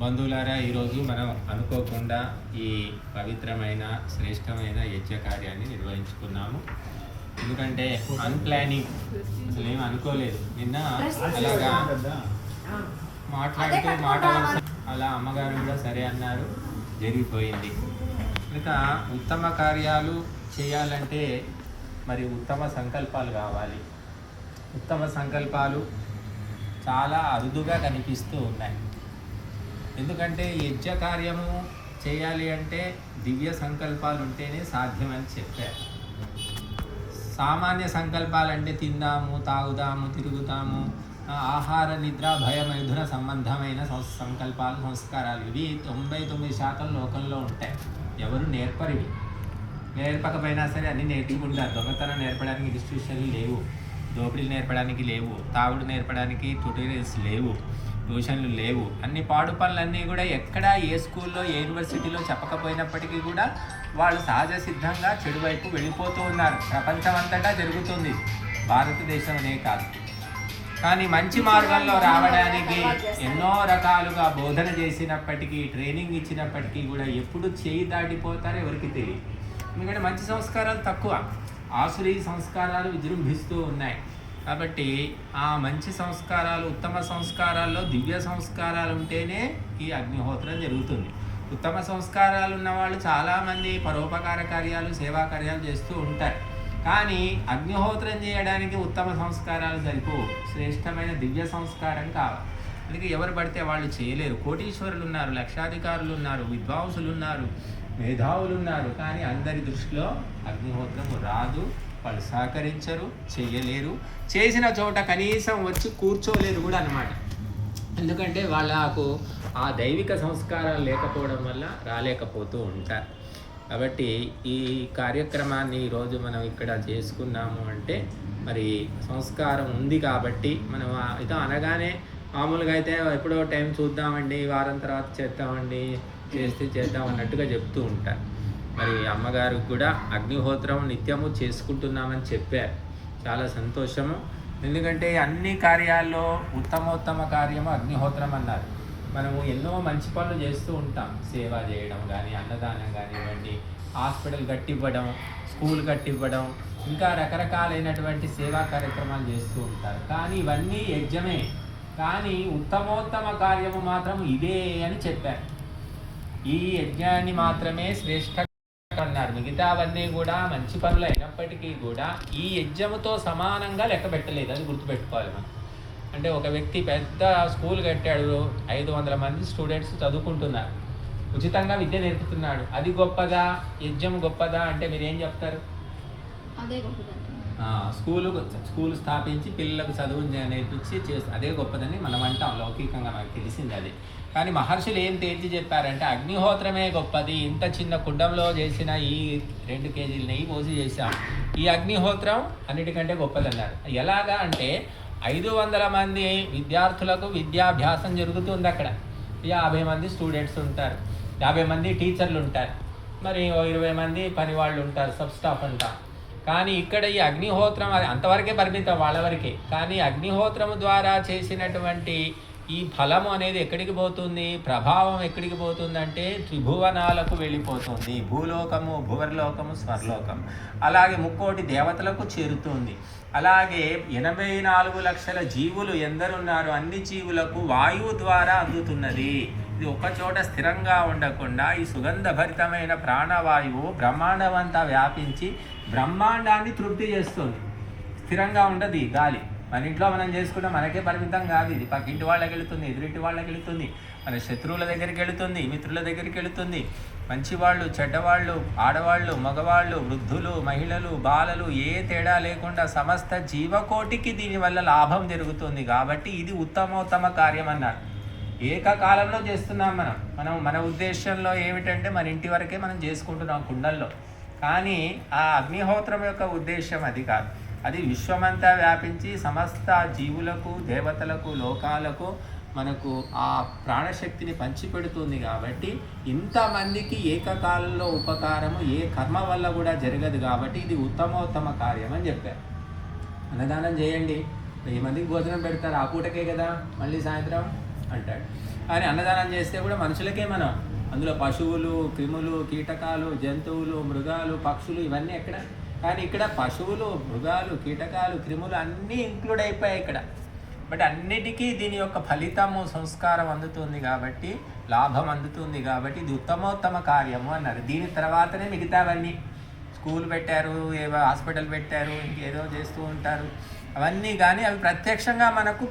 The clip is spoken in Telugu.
బంధువులారా ఈరోజు మనం అనుకోకుండా ఈ పవిత్రమైన శ్రేష్టమైన యజ్ఞ కార్యాన్ని నిర్వహించుకున్నాము. ఎందుకంటే అన్ప్లానింగ్ అసలు ఏం అనుకోలేదు. నిన్న అలాగా మాట్లాడుతూ మాట అలా అమ్మగారు కూడా సరే అన్నారు. జరిగిపోయింది. ఇంకా ఉత్తమ కార్యాలు చేయాలంటే మరి ఉత్తమ సంకల్పాలు కావాలి. ఉత్తమ సంకల్పాలు చాలా అరుదుగా కనిపిస్తూ ఉన్నాయి. ఎందుకంటే యజ్ఞ కార్యము చేయాలి అంటే దివ్య సంకల్పాలు ఉంటేనే సాధ్యమని చెప్పారు. సామాన్య సంకల్పాలు అంటే తిందాము తాగుదాము తిరుగుతాము ఆహార నిద్ర భయ సంబంధమైన సంకల్పాలు సంస్కారాలు. ఇవి తొంభై తొమ్మిది శాతం లోకంలో ఉంటాయి. ఎవరు నేర్పరివి? నేర్పకపోయినా సరే అన్నీ నేర్చుకుంటారు. దొంగతనం నేర్పడానికి ఇన్స్టిట్యూషన్లు లేవు. దోపిడీలు నేర్పడానికి లేవు. తాగుడు నేర్పడానికి ట్యూటోరియల్స్ లేవు. ట్యూషన్లు లేవు. అన్ని పాడు పనులన్నీ కూడా ఎక్కడ ఏ స్కూల్లో ఏ యూనివర్సిటీలో చెప్పకపోయినప్పటికీ కూడా వాళ్ళు సహజ సిద్ధంగా చెడు వైపు వెళ్ళిపోతూ ఉన్నారు. ప్రపంచం అంతటా జరుగుతుంది. భారతదేశం అనే కాదు. కానీ మంచి మార్గంలో రావడానికి ఎన్నో రకాలుగా బోధన చేసినప్పటికీ ట్రైనింగ్ ఇచ్చినప్పటికీ కూడా ఎప్పుడు చేయి దాటిపోతారో ఎవరికి తెలియదు. ఎందుకంటే మంచి సంస్కారాలు తక్కువ. ఆసురీ సంస్కారాలు విజృంభిస్తూ ఉన్నాయి. కాబట్టి ఆ మంచి సంస్కారాలు ఉత్తమ సంస్కారాల్లో దివ్య సంస్కారాలు ఉంటేనే ఈ అగ్నిహోత్రం జరుగుతుంది. ఉత్తమ సంస్కారాలు ఉన్న వాళ్ళు చాలామంది పరోపకార కార్యాలు సేవా కార్యాలు చేస్తూ ఉంటారు. కానీ అగ్నిహోత్రం చేయడానికి ఉత్తమ సంస్కారాలు సరిపోవు శ్రేష్టమైన దివ్య సంస్కారం కావాలి అందుకే ఎవరు పడితే వాళ్ళు చేయలేరు. కోటీశ్వరులు ఉన్నారు లక్షాధికారులు ఉన్నారు విద్వాంసులు ఉన్నారు మేధావులు ఉన్నారు. కానీ అందరి దృష్టిలో అగ్నిహోత్రం రాదు వాళ్ళు సహకరించరు చేయలేరు చేసిన చోట కనీసం వచ్చి కూర్చోలేరు కూడా అన్నమాట. ఎందుకంటే వాళ్ళకు ఆ దైవిక సంస్కారాలు లేకపోవడం వల్ల రాలేకపోతూ ఉంటారు. కాబట్టి ఈ కార్యక్రమాన్ని ఈరోజు మనం ఇక్కడ చేసుకున్నాము అంటే మరి సంస్కారం ఉంది కాబట్టి మనం ఆ- ఇదో అనగానే మామూలుగా అయితే ఎప్పుడో టైం చూద్దామండి వారం తర్వాత చేద్దామండి చేస్తే చేద్దాం అన్నట్టుగా చెప్తూ ఉంటారు. మరి అమ్మగారికి కూడా అగ్నిహోత్రం నిత్యము చేసుకుంటున్నామని చెప్పారు. చాలా సంతోషము. ఎందుకంటే అన్ని కార్యాల్లో ఉత్తమోత్తమ కార్యము అగ్నిహోత్రం అన్నారు. మనము ఎన్నో మంచి పనులు చేస్తూ ఉంటాం. సేవ చేయడం కానీ అన్నదానం కానివ్వండి హాస్పిటల్ కట్టివ్వడం స్కూల్ కట్టివ్వడం ఇంకా రకరకాలైనటువంటి సేవా కార్యక్రమాలు చేస్తూ ఉంటారు. కానీ ఇవన్నీ యజ్ఞమే. కానీ ఉత్తమోత్తమ కార్యము మాత్రం ఇదే అని చెప్పారు. ఈ యజ్ఞాన్ని మాత్రమే శ్రేష్ఠ అన్నారు మిగతావన్నీ కూడా మంచి పనులు అయినప్పటికీ కూడా ఈ యజ్ఞముతో సమానంగా లెక్క పెట్టలేదు. అది గుర్తుపెట్టుకోవాలి మనం. అంటే ఒక వ్యక్తి పెద్ద స్కూల్ కట్టాడు ఐదు వందల మంది స్టూడెంట్స్ చదువుకుంటున్నారు. ఉచితంగా విద్య నేర్పుతున్నాడు. అది గొప్పదా? యజ్ఞం గొప్పదా? అంటే మీరు ఏం చెప్తారు? అదే గొప్పదా. స్కూలు స్కూల్ స్థాపించి పిల్లలకు చదువు నేర్పించి చేస్తే అదే గొప్పదని మనం అంటాం లౌకికంగా మనకు తెలిసింది అది. కానీ మహర్షులు ఏం తేల్చి చెప్పారంటే అగ్నిహోత్రమే గొప్పది. ఇంత చిన్న కుండంలో చేసిన ఈ రెండు కేజీలు నెయ్యి పోసి చేశాం. ఈ అగ్నిహోత్రం అన్నిటికంటే గొప్పదన్నారు. ఎలాగా అంటే ఐదు వందల మంది విద్యార్థులకు విద్యాభ్యాసం జరుగుతుంది అక్కడ. యాభై మంది స్టూడెంట్స్ ఉంటారు. యాభై మంది టీచర్లు ఉంటారు. మరి ఓ ఇరవై మంది పని వాళ్ళు ఉంటారు. సబ్ స్టాఫ్ అంటారు కానీ ఇక్కడ ఈ అగ్నిహోత్రం అది అంతవరకే పరిమితం వాళ్ళ వరకే. కానీ అగ్నిహోత్రము ద్వారా చేసినటువంటి ఈ ఫలము అనేది ఎక్కడికి పోతుంది? ప్రభావం ఎక్కడికి పోతుంది అంటే త్రిభువనాలకు వెళ్ళిపోతుంది. భూలోకము భువర్లోకము స్వర్లోకము. అలాగే ముక్కోటి దేవతలకు చేరుతుంది. అలాగే ఎనభై నాలుగు లక్షల జీవులు ఎందరున్నారు? అన్ని జీవులకు వాయువు ద్వారా అందుతున్నది. ఇది ఒక చోట స్థిరంగా ఉండకుండా ఈ సుగంధభరితమైన ప్రాణవాయువు బ్రహ్మాండమంతా వ్యాపించి బ్రహ్మాండాన్ని తృప్తి చేస్తుంది. స్థిరంగా ఉండదు ఈ గాలి. మన ఇంట్లో మనం చేసుకుంటే మనకే పరిమితం కాదు. ఇది పక్కింటి వాళ్ళకి వెళుతుంది ఎదురింటి వాళ్ళకి వెళుతుంది మన శత్రువుల దగ్గరికి వెళుతుంది మిత్రుల దగ్గరికి వెళుతుంది. మంచివాళ్ళు చెడ్డవాళ్ళు ఆడవాళ్ళు మగవాళ్ళు వృద్ధులు మహిళలు బాలలు ఏ తేడా లేకుండా సమస్త జీవకోటికి దీనివల్ల లాభం జరుగుతుంది. కాబట్టి ఇది ఉత్తమోత్తమ కార్యం అన్నారు. ఏకకాలంలో చేస్తున్నాం మనం. మనం మన ఉద్దేశంలో ఏమిటంటే మన ఇంటి వరకే మనం చేసుకుంటున్నాం కుండల్లో. కానీ ఆ అగ్నిహోత్రం యొక్క ఉద్దేశం అది కాదు. అది విశ్వమంతా వ్యాపించి సమస్త జీవులకు దేవతలకు లోకాలకు మనకు ఆ ప్రాణశక్తిని పంచిపెడుతుంది కాబట్టి ఇంతమందికి ఏకకాలంలో ఉపకారము ఏ కర్మ వల్ల కూడా జరగదు కాబట్టి ఇది ఉత్తమోత్తమ కార్యం అని చెప్పారు. అన్నదానం చేయండి. వెయ్యి మందికి భోజనం పెడతారు. ఆ పూటకే కదా మళ్ళీ సాయంత్రం అంటాడు. కానీ అన్నదానం చేస్తే కూడా మనుషులకే మనం. అందులో పశువులు క్రిములు కీటకాలు జంతువులు మృగాలు పక్షులు ఇవన్నీ ఎక్కడ? కానీ ఇక్కడ పశువులు మృగాలు కీటకాలు క్రిములు అన్నీ ఇంక్లూడ్ అయిపోయాయి ఇక్కడ. బట్ అన్నిటికీ దీని యొక్క ఫలితము సంస్కారం అందుతుంది కాబట్టి లాభం అందుతుంది కాబట్టి ఇది ఉత్తమోత్తమ కార్యము అన్నారు. దీని తర్వాతనే మిగతావన్నీ. స్కూల్ పెట్టారు ఏవో హాస్పిటల్ పెట్టారు ఇంకేదో చేస్తూ ఉంటారు. అవన్నీ కానీ అవి ప్రత్యక్షంగా మనకు